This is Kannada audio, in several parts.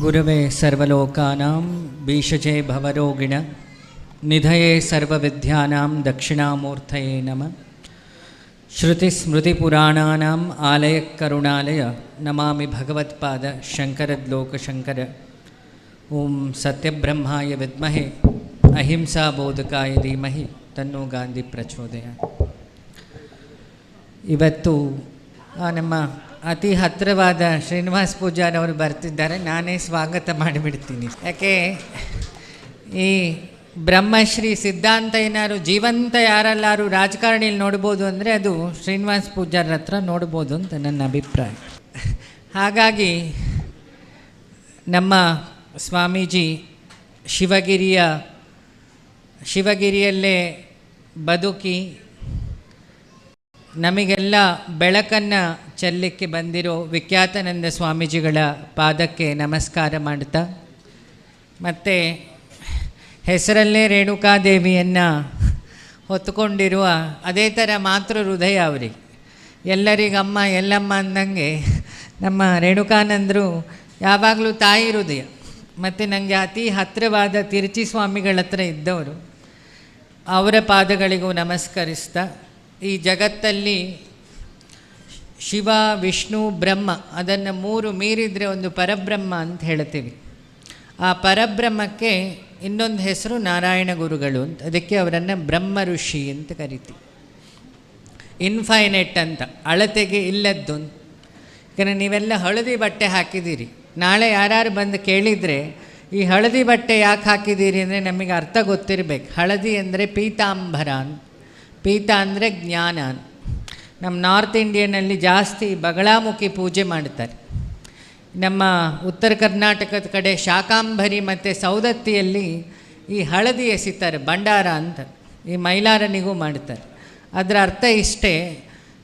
ಗುರವೇ ಸರ್ವಲೋಕಾನಾಂ ಭೀಷಜೆ ಭವರೋಗಿಣ ನಿಧಯೇ ಸರ್ವವಿದ್ಯಾನಾಂ ದಕ್ಷಿಣಾಮೂರ್ತಯೇ ನಮಃ ಶ್ರುತಿಸ್ಮೃತಿಪುರಾಣಾನಾಂ ಆಲಯ ಕರುಣಾಲಯ ನಮಾಮಿ ಭಗವತ್ಪಾದ ಶಂಕರದ್ಲೋಕಶಂಕರ ಓಂ ಸತ್ಯಬ್ರಹ್ಮಾಯ ವಿದ್ಮಹೆ ಅಹಿಂಸಾ ಬೋಧಕಾಯ ಧೀಮಹಿ ತನ್ನೋ ಗಾಂಧಿ ಪ್ರಚೋದಯ ಇವತ್ತು ಆ, ನಮ್ಮ ಅತಿ ಹತ್ತಿರವಾದ ಶ್ರೀನಿವಾಸ್ ಪೂಜಾರವರು ಬರ್ತಿದ್ದಾರೆ. ನಾನೇ ಸ್ವಾಗತ ಮಾಡಿಬಿಡ್ತೀನಿ. ಯಾಕೆ? ಈ ಬ್ರಹ್ಮಶ್ರೀ ಸಿದ್ಧಾಂತ ಏನಾದ್ರು ಜೀವಂತ ಯಾರಲ್ಲಾರು ರಾಜಕಾರಣಿಯಲ್ಲಿ ನೋಡ್ಬೋದು ಅಂದರೆ ಅದು ಶ್ರೀನಿವಾಸ್ ಪೂಜಾರ ಹತ್ರ ನೋಡ್ಬೋದು ಅಂತ ನನ್ನ ಅಭಿಪ್ರಾಯ. ಹಾಗಾಗಿ ನಮ್ಮ ಸ್ವಾಮೀಜಿ ಶಿವಗಿರಿಯ ಶಿವಗಿರಿಯಲ್ಲೇ ಬದುಕಿ ನಮಗೆಲ್ಲ ಬೆಳಕನ್ನು ಚೆಲ್ಲಕ್ಕೆ ಬಂದಿರೋ ವಿಖ್ಯಾತನಂದ ಸ್ವಾಮೀಜಿಗಳ ಪಾದಕ್ಕೆ ನಮಸ್ಕಾರ ಮಾಡ್ತಾ ಮತ್ತು ಹೆಸರಲ್ಲೇ ರೇಣುಕಾದೇವಿಯನ್ನು ಹೊತ್ತುಕೊಂಡಿರುವ ಅದೇ ಥರ ಮಾತೃ ಹೃದಯ ಅವರಿಗೆ. ಎಲ್ಲರಿಗಮ್ಮ ಎಲ್ಲಮ್ಮ ಅಂದಂಗೆ ನಮ್ಮ ರೇಣುಕಾನಂದರು ಯಾವಾಗಲೂ ತಾಯಿ ಹೃದಯ. ಮತ್ತು ನನಗೆ ಅತಿ ಹತ್ತಿರವಾದ ತಿರುಚಿ ಸ್ವಾಮಿಗಳ ಹತ್ರ ಇದ್ದವರು. ಅವರ ಪಾದಗಳಿಗೂ ನಮಸ್ಕರಿಸ್ತಾ ಈ ಜಗತ್ತಲ್ಲಿ ಶಿವ, ವಿಷ್ಣು, ಬ್ರಹ್ಮ ಅದನ್ನು ಮೂರು ಮೀರಿದರೆ ಒಂದು ಪರಬ್ರಹ್ಮ ಅಂತ ಹೇಳ್ತೀವಿ. ಆ ಪರಬ್ರಹ್ಮಕ್ಕೆ ಇನ್ನೊಂದು ಹೆಸರು ನಾರಾಯಣ ಗುರುಗಳು ಅಂತ. ಅದಕ್ಕೆ ಅವರನ್ನು ಬ್ರಹ್ಮ ಋಷಿ ಅಂತ ಕರಿತೀವಿ. ಇನ್ಫೈನೆಟ್ ಅಂತ, ಅಳತೆಗೆ ಇಲ್ಲದ್ದು ಯಾಕಂದರೆ ನೀವೆಲ್ಲ ಹಳದಿ ಬಟ್ಟೆ ಹಾಕಿದ್ದೀರಿ. ನಾಳೆ ಯಾರು ಬಂದು ಕೇಳಿದರೆ, ಈ ಹಳದಿ ಬಟ್ಟೆ ಯಾಕೆ ಹಾಕಿದ್ದೀರಿ ಅಂದರೆ ನಮಗೆ ಅರ್ಥ ಗೊತ್ತಿರಬೇಕು. ಹಳದಿ ಅಂದರೆ ಪೀತಾಂಬರ ಅಂತ. ಪೀತ ಅಂದರೆ ಜ್ಞಾನ. ನಮ್ಮ ನಾರ್ತ್ ಇಂಡಿಯನಲ್ಲಿ ಜಾಸ್ತಿ ಬಗಳಾಮುಖಿ ಪೂಜೆ ಮಾಡ್ತಾರೆ ನಮ್ಮ ಉತ್ತರ ಕರ್ನಾಟಕದ ಕಡೆ ಶಾಕಾಂಬರಿ ಮತ್ತು ಸೌದತ್ತಿಯಲ್ಲಿ ಈ ಹಳದಿ ಎಸಿತಾರೆ, ಭಂಡಾರ ಅಂತ. ಈ ಮೈಲಾರನಿಗೂ ಮಾಡ್ತಾರೆ ಅದರ ಅರ್ಥ ಇಷ್ಟೇ,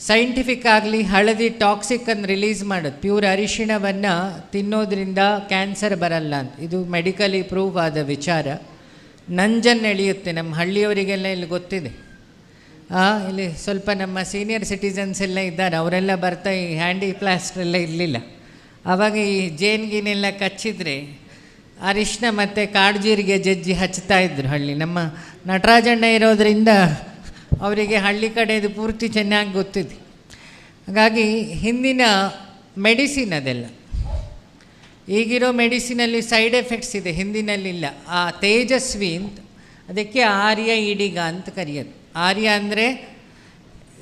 ಸೈಂಟಿಫಿಕ್ ಆಗಲಿ ಹಳದಿ ಟಾಕ್ಸಿಕ್ ಅನ್ನು ರಿಲೀಸ್ ಮಾಡೋದು. ಪ್ಯೂರ್ ಅರಿಶಿಣವನ್ನು ತಿನ್ನೋದ್ರಿಂದ ಕ್ಯಾನ್ಸರ್ ಬರಲ್ಲ ಅಂತ. ಇದು ಮೆಡಿಕಲಿ ಪ್ರೂವ್ ಆದ ವಿಚಾರ. ನಂಜನ್ನು ಎಳೆಯುತ್ತೆ, ನಮ್ಮ ಹಳ್ಳಿಯವರಿಗೆಲ್ಲ ಇಲ್ಲಿ ಗೊತ್ತಿದೆ. ಇಲ್ಲಿ ಸ್ವಲ್ಪ ನಮ್ಮ ಸೀನಿಯರ್ ಸಿಟಿಸನ್ಸ್ ಎಲ್ಲ ಇದ್ದಾರೆ. ಅವರೆಲ್ಲ ಬರ್ತಾ ಈ ಹ್ಯಾಂಡಿ ಪ್ಲಾಸ್ಟರ್ ಎಲ್ಲ ಇರಲಿಲ್ಲ. ಆವಾಗ ಈ ಜೇನ್ಗಿನೆಲ್ಲ ಕಚ್ಚಿದ್ರೆ ಅರಿಶಿನ ಮತ್ತು ಕಾಡ್ಜೀರಿಗೆ ಜಜ್ಜಿ ಹಚ್ತಾ ಇದ್ರು ಹಳ್ಳಿ. ನಮ್ಮ ನಟರಾಜಣ್ಣ ಇರೋದರಿಂದ ಅವರಿಗೆ ಹಳ್ಳಿ ಕಡೆದು ಪೂರ್ತಿ ಚೆನ್ನಾಗಿ ಗೊತ್ತಿದೆ. ಹಾಗಾಗಿ ಹಿಂದಿನ ಮೆಡಿಸಿನ್ ಅದೆಲ್ಲ. ಈಗಿರೋ ಮೆಡಿಸಿನಲ್ಲಿ ಸೈಡ್ ಎಫೆಕ್ಟ್ಸ್ ಇದೆ, ಹಿಂದಿನಲ್ಲಿಲ್ಲ. ಆ ತೇಜಸ್ವಿ ಅಂತ, ಅದಕ್ಕೆ ಆರ್ಯ ಇಡಿಗ ಅಂತ ಕರೆಯೋದು. ಆರ್ಯ ಅಂದರೆ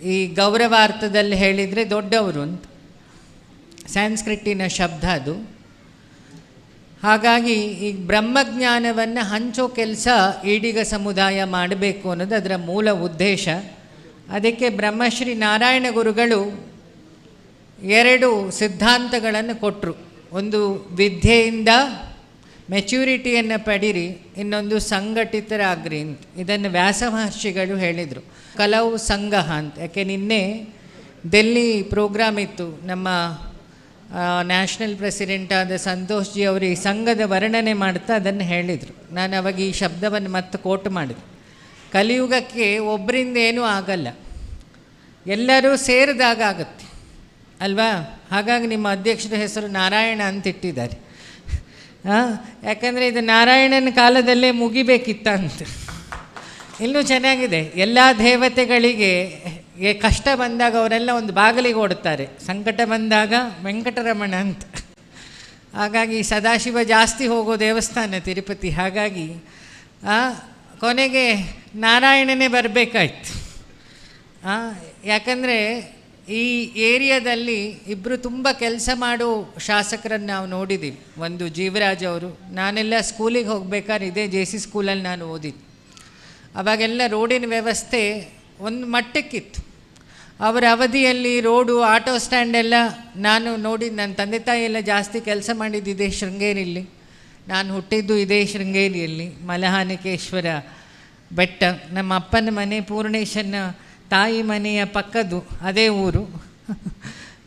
ಈ ಗೌರವಾರ್ಥದಲ್ಲಿ ಹೇಳಿದರೆ ದೊಡ್ಡವರು ಅಂತ. ಸ್ಯಾನ್ಸ್ಕ್ರಿಟ್ಟಿನ ಶಬ್ದ ಅದು. ಹಾಗಾಗಿ ಈ ಬ್ರಹ್ಮಜ್ಞಾನವನ್ನು ಹಂಚೋ ಕೆಲಸ ಈಡಿಗ ಸಮುದಾಯ ಮಾಡಬೇಕು ಅನ್ನೋದು ಅದರ ಮೂಲ ಉದ್ದೇಶ. ಅದಕ್ಕೆ ಬ್ರಹ್ಮಶ್ರೀ ನಾರಾಯಣ ಗುರುಗಳು ಎರಡು ಸಿದ್ಧಾಂತಗಳನ್ನು ಕೊಟ್ಟರು ಒಂದು ವಿದ್ಯೆಯಿಂದ ಮೆಚ್ಯೂರಿಟಿಯನ್ನು ಪಡಿರಿ, ಇನ್ನೊಂದು ಸಂಘಟಿತರಾಗ್ರಿ ಅಂತ. ಇದನ್ನು ವ್ಯಾಸ ಮಹರ್ಷಿಗಳು ಹೇಳಿದರು. ಕಲವು ಸಂಘ ಅಂತ. ಯಾಕೆ ನಿನ್ನೆ ದೆಲ್ಲಿ ಪ್ರೋಗ್ರಾಮ್ ಇತ್ತು. ನಮ್ಮ ನ್ಯಾಷನಲ್ ಪ್ರೆಸಿಡೆಂಟ್ ಆದ ಸಂತೋಷ್ ಜಿ ಅವರು ಈ ಸಂಘದ ವರ್ಣನೆ ಮಾಡ್ತಾ ಅದನ್ನು ಹೇಳಿದರು. ನಾನು ಅವಾಗ ಈ ಶಬ್ದವನ್ನು ಮತ್ತೆ ಕೋಟ್ ಮಾಡಿದೆ. ಕಲಿಯುಗಕ್ಕೆ ಒಬ್ಬರಿಂದ ಏನೂ ಆಗಲ್ಲ. ಎಲ್ಲರೂ ಸೇರಿದಾಗ ಆಗುತ್ತೆ. ಅಲ್ವಾ? ಹಾಗಾಗಿ ನಿಮ್ಮ ಅಧ್ಯಕ್ಷರ ಹೆಸರು ನಾರಾಯಣ ಅಂತ ಇಟ್ಟಿದ್ದಾರೆ. ಹಾಂ? ಯಾಕಂದರೆ ಇದು ನಾರಾಯಣನ ಕಾಲದಲ್ಲೇ ಮುಗಿಬೇಕಿತ್ತ ಅಂತ ಇನ್ನೂ ಚೆನ್ನಾಗಿದೆ. ಎಲ್ಲ ದೇವತೆಗಳಿಗೆ ಕಷ್ಟ ಬಂದಾಗ ಅವರೆಲ್ಲ ಒಂದು ಬಾಗಿಲಿಗೆ ಓಡುತ್ತಾರೆ. ಸಂಕಟ ಬಂದಾಗ ವೆಂಕಟರಮಣ ಅಂತ. ಹಾಗಾಗಿ ಸದಾಶಿವ ಜಾಸ್ತಿ ಹೋಗೋ ದೇವಸ್ಥಾನ ತಿರುಪತಿ. ಹಾಗಾಗಿ ಕೊನೆಗೆ ನಾರಾಯಣನೇ ಬರಬೇಕಾಯ್ತು. ಯಾಕಂದರೆ ಈ ಏರಿಯಾದಲ್ಲಿ ಇಬ್ಬರು ತುಂಬ ಕೆಲಸ ಮಾಡೋ ಶಾಸಕರನ್ನು ನಾವು ನೋಡಿದ್ದೀವಿ ಒಂದು ಜೀವರಾಜ್ ಅವರು, ನಾನೆಲ್ಲ ಸ್ಕೂಲಿಗೆ ಹೋಗಬೇಕಾದ್ರೆ ಇದೇ ಜೆ ಸಿ ಸ್ಕೂಲಲ್ಲಿ ನಾನು ಓದಿದ್ದು. ಅವಾಗೆಲ್ಲ ರೋಡಿನ ವ್ಯವಸ್ಥೆ ಒಂದು ಮಟ್ಟಕ್ಕಿತ್ತು. ಅವರ ಅವಧಿಯಲ್ಲಿ ರೋಡು, ಆಟೋ ಸ್ಟ್ಯಾಂಡ್ ಎಲ್ಲ ನಾನು ನೋಡಿ ನನ್ನ ತಂದೆ ತಾಯಿ ಎಲ್ಲ ಜಾಸ್ತಿ ಕೆಲಸ ಮಾಡಿದ್ದು ಇದೇ ಶೃಂಗೇರಿಯಲ್ಲಿ. ನಾನು ಹುಟ್ಟಿದ್ದು ಇದೇ ಶೃಂಗೇರಿಯಲ್ಲಿ, ಮಲಹಾನಿಕೇಶ್ವರ ಬೆಟ್ಟ. ನಮ್ಮ ಅಪ್ಪನ ಮನೆ ಪೂರ್ಣೇಶನ ತಾಯಿ ಮನೆಯ ಪಕ್ಕದ್ದು ಅದೇ ಊರು.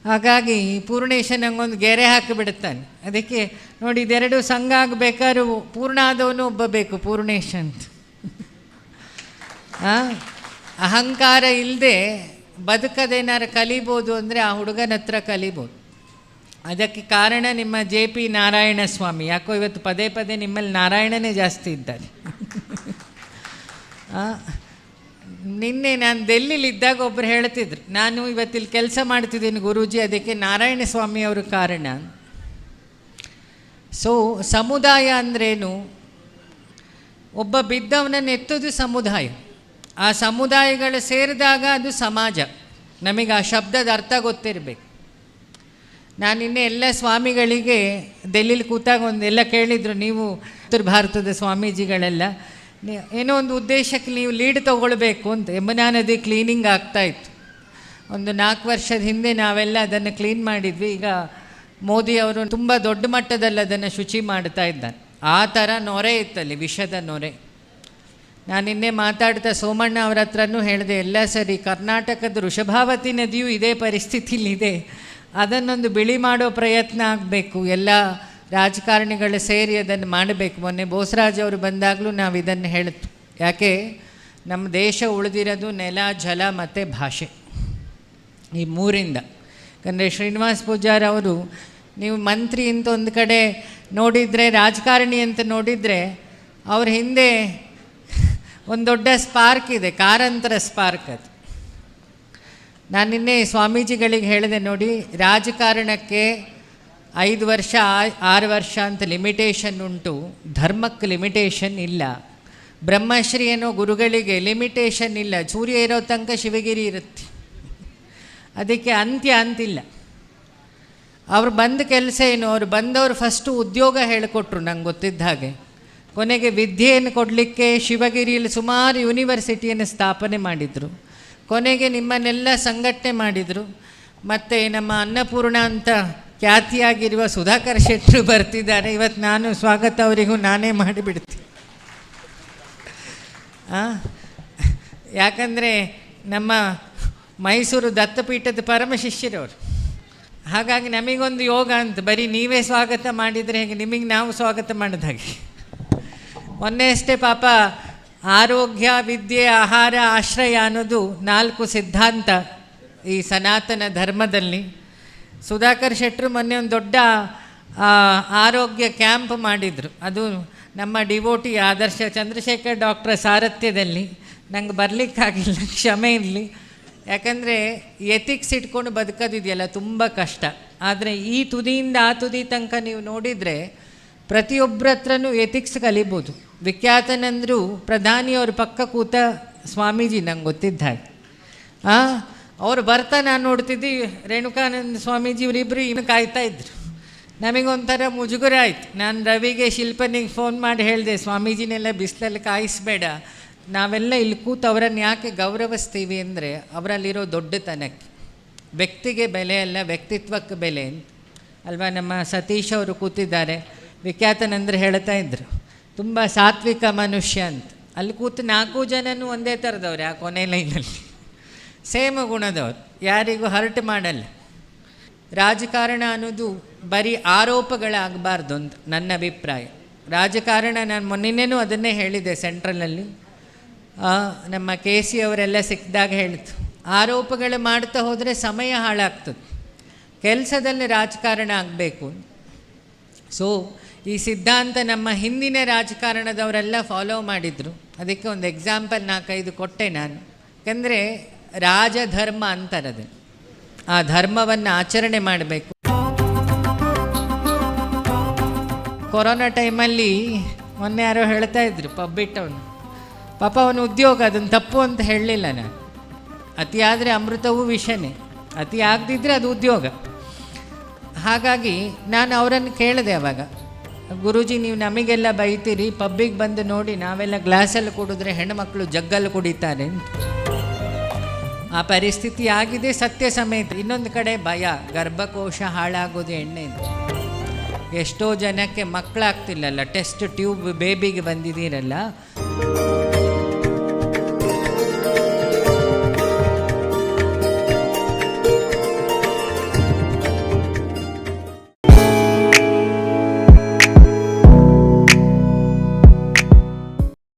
ಹಾಗಾಗಿ ಪೂರ್ಣೇಶ ನಂಗೊಂದು ಗೆರೆ ಹಾಕಿಬಿಡುತ್ತಾನೆ. ಅದಕ್ಕೆ ನೋಡಿ ಇದೆರಡು ಸಂಘ ಆಗಬೇಕಾದ್ರೂ ಪೂರ್ಣ ಆದವನು ಒಬ್ಬ ಬೇಕು ಪೂರ್ಣೇಶ ಅಂತ? ಅಹಂಕಾರ ಇಲ್ಲದೆ ಬದುಕದೇನಾರು ಕಲಿಬೋದು ಅಂದರೆ ಆ ಹುಡುಗನ ಹತ್ರ ಕಲಿಬೋದು. ಅದಕ್ಕೆ ಕಾರಣ ನಿಮ್ಮ ಜೆ ಪಿ ನಾರಾಯಣ ಸ್ವಾಮಿ ಯಾಕೋ ಇವತ್ತು ಪದೇ ಪದೇ ನಿಮ್ಮಲ್ಲಿ ನಾರಾಯಣನೇ ಜಾಸ್ತಿ ಇದ್ದಾರೆ ನಿನ್ನೆ ನಾನು ಡೆಲ್ಲಿಲಿ ಇದ್ದಾಗ ಒಬ್ಬರು ಹೇಳ್ತಿದ್ರು, ನಾನು ಇವತ್ತಿಲ್ಲಿ ಕೆಲಸ ಮಾಡ್ತಿದ್ದೀನಿ ಗುರೂಜಿ, ಅದಕ್ಕೆ ನಾರಾಯಣ ಸ್ವಾಮಿ ಅವರು ಕಾರಣ. ಸೊ ಸಮುದಾಯ ಅಂದ್ರೇನು? ಒಬ್ಬ ಬಿದ್ದವನನ್ನು ಎತ್ತೋದು ಸಮುದಾಯ. ಆ ಸಮುದಾಯಗಳು ಸೇರಿದಾಗ ಅದು ಸಮಾಜ. ನಮಗೆ ಆ ಶಬ್ದದ ಅರ್ಥ ಗೊತ್ತಿರಬೇಕು. ನಾನು ನಿನ್ನೆ ಎಲ್ಲ ಸ್ವಾಮಿಗಳಿಗೆ ಡೆಲ್ಲಿಲಿ ಕೂತಾಗ ಒಂದೆಲ್ಲ ಕೇಳಿದರು, ನೀವು ಉತ್ತರ ಭಾರತದ ಸ್ವಾಮೀಜಿಗಳೆಲ್ಲ ಏನೋ ಒಂದು ಉದ್ದೇಶಕ್ಕೆ ನೀವು ಲೀಡ್ ತಗೊಳ್ಬೇಕು ಅಂತ ಯಮುನಾ ನದಿ ಕ್ಲೀನಿಂಗ್ ಆಗ್ತಾಯಿತ್ತು ಒಂದು ನಾಲ್ಕು ವರ್ಷದ ಹಿಂದೆ ನಾವೆಲ್ಲ ಅದನ್ನು ಕ್ಲೀನ್ ಮಾಡಿದ್ವಿ. ಈಗ ಮೋದಿ ಅವರು ತುಂಬ ದೊಡ್ಡ ಮಟ್ಟದಲ್ಲಿ ಅದನ್ನು ಶುಚಿ ಮಾಡ್ತಾ ಇದ್ದಾನೆ ಆ ಥರ ನೊರೆ ಇತ್ತಲ್ಲಿ, ವಿಷದ ನೊರೆ. ನಾನು ನಿನ್ನೆ ಮಾತಾಡ್ತಾ ಸೋಮಣ್ಣ ಅವರ ಹತ್ರನೂ ಹೇಳಿದೆ, ಎಲ್ಲ ಸರಿ, ಕರ್ನಾಟಕದ ವೃಷಭಾವತಿ ನದಿಯೂ ಇದೇ ಪರಿಸ್ಥಿತಿಲಿದೆ. ಅದನ್ನೊಂದು ಬಿಳಿ ಮಾಡೋ ಪ್ರಯತ್ನ ಆಗಬೇಕು. ಎಲ್ಲ ರಾಜಕಾರಣಿಗಳು ಸೇರಿ ಅದನ್ನು ಮಾಡಬೇಕು. ಮೊನ್ನೆ ಬೋಸರಾಜ್ ಅವರು ಬಂದಾಗಲೂ ನಾವು ಇದನ್ನು ಹೇಳಿತು ಯಾಕೆ? ನಮ್ಮ ದೇಶ ಉಳಿದಿರೋದು ನೆಲ, ಜಲ ಮತ್ತು ಭಾಷೆ. ಈ ಮೂರಿಂದ. ಯಾಕಂದರೆ ಶ್ರೀನಿವಾಸ್ ಪೂಜಾರ ಅವರು, ನೀವು ಮಂತ್ರಿ ಅಂತ ಒಂದು ಕಡೆ ನೋಡಿದರೆ, ರಾಜಕಾರಣಿ ಅಂತ ನೋಡಿದರೆ, ಅವ್ರ ಹಿಂದೆ ಒಂದು ದೊಡ್ಡ ಸ್ಪಾರ್ಕ್ ಇದೆ, ಕಾರಂತರ ಸ್ಪಾರ್ಕ್ ಅದು. ನಾನು ನಿನ್ನೆ ಸ್ವಾಮೀಜಿಗಳಿಗೆ ಹೇಳಿದೆ ನೋಡಿ, ರಾಜಕಾರಣಕ್ಕೆ ಐದು ವರ್ಷ, ಆರು ವರ್ಷ ಅಂತ ಲಿಮಿಟೇಷನ್ ಉಂಟು. ಧರ್ಮಕ್ಕೆ ಲಿಮಿಟೇಷನ್ ಇಲ್ಲ. ಬ್ರಹ್ಮಶ್ರೀ ಏನೋ ಗುರುಗಳಿಗೆ ಲಿಮಿಟೇಷನ್ ಇಲ್ಲ. ಸೂರ್ಯ ಇರೋ ತನಕ ಶಿವಗಿರಿ ಇರುತ್ತೆ. ಅದಕ್ಕೆ ಅಂತ್ಯ ಅಂತಿಲ್ಲ. ಅವ್ರು ಬಂದ ಕೆಲಸ ಏನು? ಅವ್ರು ಬಂದವರು ಫಸ್ಟು ಉದ್ಯೋಗ ಹೇಳಿಕೊಟ್ರು ನಂಗೆ ಗೊತ್ತಿದ್ದ ಹಾಗೆ. ಕೊನೆಗೆ ವಿದ್ಯೆಯನ್ನು ಕೊಡಲಿಕ್ಕೆ ಶಿವಗಿರಿಯಲ್ಲಿ ಸುಮಾರು ಯೂನಿವರ್ಸಿಟಿಯನ್ನು ಸ್ಥಾಪನೆ ಮಾಡಿದರು. ಕೊನೆಗೆ ನಿಮ್ಮನ್ನೆಲ್ಲ ಸಂಘಟನೆ ಮಾಡಿದರು. ಮತ್ತು ನಮ್ಮ ಅನ್ನಪೂರ್ಣ ಅಂತ ಖ್ಯಾತಿಯಾಗಿರುವ ಸುಧಾಕರ್ ಶೆಟ್ಟರು ಬರ್ತಿದ್ದಾರೆ. ಇವತ್ತು ನಾನು ಸ್ವಾಗತ ಅವರಿಗೂ ನಾನೇ ಮಾಡಿಬಿಡ್ತೀನಿ? ಯಾಕಂದರೆ ನಮ್ಮ ಮೈಸೂರು ದತ್ತಪೀಠದ ಪರಮ ಶಿಷ್ಯರವರು. ಹಾಗಾಗಿ ನಮಗೊಂದು ಯೋಗ ಅಂತ ಬರೀ ನೀವೇ ಸ್ವಾಗತ ಮಾಡಿದರೆ ಹೇಗೆ? ನಿಮಗೆ ನಾವು ಸ್ವಾಗತ ಮಾಡಿದ ಹಾಗೆ. ಮೊನ್ನೆ ಅಷ್ಟೇ ಪಾಪ ಆರೋಗ್ಯ, ವಿದ್ಯೆ, ಆಹಾರ, ಆಶ್ರಯ ಅನ್ನೋದು ನಾಲ್ಕು ಸಿದ್ಧಾಂತ ಈ ಸನಾತನ ಧರ್ಮದಲ್ಲಿ. ಸುಧಾಕರ್ ಶೆಟ್ಟರು ಮೊನ್ನೆ ಒಂದು ದೊಡ್ಡ ಆರೋಗ್ಯ ಕ್ಯಾಂಪ್ ಮಾಡಿದರು. ಅದು ನಮ್ಮ ಡಿವೋಟಿ ಆದರ್ಶ ಚಂದ್ರಶೇಖರ್ ಡಾಕ್ಟರ್ ಸಾರಥ್ಯದಲ್ಲಿ. ನಂಗೆ ಬರಲಿಕ್ಕಾಗಿಲ್ಲ ಕ್ಷಮೆ ಇರಲಿ. ಯಾಕಂದರೆ ಎಥಿಕ್ಸ್ ಇಟ್ಕೊಂಡು ಬದುಕೋದಿದೆಯಲ್ಲ ತುಂಬ ಕಷ್ಟ. ಆದರೆ ಈ ತುದಿಯಿಂದ ಆ ತುದಿ ತನಕ ನೀವು ನೋಡಿದರೆ ಪ್ರತಿಯೊಬ್ಬರ ಹತ್ರನೂ ಎಥಿಕ್ಸ್ ಕಲಿಬೋದು. ವಿಖ್ಯಾತನಂದರು ಪ್ರಧಾನಿಯವ್ರ ಪಕ್ಕ ಕೂತ ಸ್ವಾಮೀಜಿ ನಂಗೆ ಗೊತ್ತಿದ್ದ ಹಾಗೆ. ಆ, ಅವ್ರು ಬರ್ತಾ ನಾನು ನೋಡ್ತಿದ್ದಿ ರೇಣುಕಾನಂದ ಸ್ವಾಮೀಜಿ ಇವರಿಬ್ಬರು ಇನ್ನು ಕಾಯ್ತಾ ಇದ್ರು. ನಮಗೊಂಥರ ಮುಜುಗುರ ಆಯಿತು. ನಾನು ರವಿಗೆ ಶಿಲ್ಪನಿಗೆ ಫೋನ್ ಮಾಡಿ ಹೇಳಿದೆ, ಸ್ವಾಮೀಜಿನೆಲ್ಲ ಬಿಸಿಲಲ್ಲಿ ಕಾಯಿಸ್ಬೇಡ. ನಾವೆಲ್ಲ ಇಲ್ಲಿ ಕೂತು ಅವರನ್ನು ಯಾಕೆ ಗೌರವಿಸ್ತೀವಿ ಅಂದರೆ ಅವರಲ್ಲಿರೋ ದೊಡ್ಡತನಕ್ಕೆ. ವ್ಯಕ್ತಿಗೆ ಬೆಲೆ ಅಲ್ಲ, ವ್ಯಕ್ತಿತ್ವಕ್ಕೆ ಬೆಲೆ ಅಲ್ವಾ, ನಮ್ಮ ಸತೀಶ್ ಅವರು ಕೂತಿದ್ದಾರೆ. ವಿಖ್ಯಾತನಂದ್ರೆ ಹೇಳ್ತಾ ಇದ್ರು. ತುಂಬ ಸಾತ್ವಿಕ ಮನುಷ್ಯ ಅಂತ. ಅಲ್ಲಿ ಕೂತು ನಾಲ್ಕು ಜನನೂ ಒಂದೇ ಥರದವ್ರೆ ಆ ಕೊನೆ ಲೈನಲ್ಲಿ ಸೇಮ್ ಗುಣದವ್ರು, ಯಾರಿಗೂ ಹರ್ಟ್ ಮಾಡಲ್ಲ. ರಾಜಕಾರಣ ಅನ್ನೋದು ಬರೀ ಆರೋಪಗಳಾಗಬಾರ್ದು ಅಂತ ನನ್ನ ಅಭಿಪ್ರಾಯ. ರಾಜಕಾರಣ ನಾನು ಮೊನ್ನೆನೂ ಅದನ್ನೇ ಹೇಳಿದೆ ಸೆಂಟ್ರಲಲ್ಲಿ. ನಮ್ಮ ಕೆ ಸಿ ಅವರೆಲ್ಲ ಸಿಕ್ಕಿದಾಗ ಹೇಳಿತು ಆರೋಪಗಳು ಮಾಡ್ತಾ ಹೋದರೆ ಸಮಯ ಹಾಳಾಗ್ತದೆ. ಕೆಲಸದಲ್ಲಿ ರಾಜಕಾರಣ ಆಗಬೇಕು. ಸೊ ಈ ಸಿದ್ಧಾಂತ ನಮ್ಮ ಹಿಂದಿನ ರಾಜಕಾರಣದವರೆಲ್ಲ ಫಾಲೋ ಮಾಡಿದರು. ಅದಕ್ಕೆ ಒಂದು ಎಕ್ಸಾಂಪಲ್ ನಾಲ್ಕೈದು ಕೊಟ್ಟೆ ನಾನು. ಯಾಕಂದರೆ ರಾಜಧರ್ಮ ಅಂತಾರದು. ಆ ಧರ್ಮವನ್ನು ಆಚರಣೆ ಮಾಡಬೇಕು. ಕೊರೋನಾ ಟೈಮಲ್ಲಿ ಮೊನ್ನೆ ಯಾರೋ ಹೇಳ್ತಾ ಇದ್ರು ಪಬ್ ಬಿಟ್ಟವನು ಪಾಪ ಅವನು ಉದ್ಯೋಗ ಅದನ್ನು ತಪ್ಪು ಅಂತ ಹೇಳಲಿಲ್ಲ ನಾನು. ಅತಿ ಆದರೆ ಅಮೃತವೂ ವಿಷನೇ. ಅತಿ ಆಗದಿದ್ದರೆ ಅದು ಉದ್ಯೋಗ. ಹಾಗಾಗಿ ನಾನು ಅವರನ್ನು ಕೇಳಿದೆ ಅವಾಗ. ಗುರುಜಿ, ನೀವು ನಮಗೆಲ್ಲ ಬೈತೀರಿ, ಪಬ್ಬಿಗೆ ಬಂದು ನೋಡಿ ನಾವೆಲ್ಲ ಗ್ಲಾಸಲ್ಲಿ ಕುಡಿದ್ರೆ ಹೆಣ್ಮಕ್ಳು ಜಗ್ಗಲ್ಲಿ ಕುಡಿತಾರೆ ಅಂತ. ಆ ಪರಿಸ್ಥಿತಿ ಆಗಿದೆ ಸತ್ಯ ಸಮೇತ. ಇನ್ನೊಂದು ಕಡೆ ಭಯ, ಗರ್ಭಕೋಶ ಹಾಳಾಗೋದು ಎಣ್ಣೆ ಎಷ್ಟೋ ಜನಕ್ಕೆ ಮಕ್ಕಳಾಗ್ತಿಲ್ಲಲ್ಲ ಟೆಸ್ಟ್ ಟ್ಯೂಬ್ ಬೇಬಿಗೆ ಬಂದಿದ್ದೀರಲ್ಲ?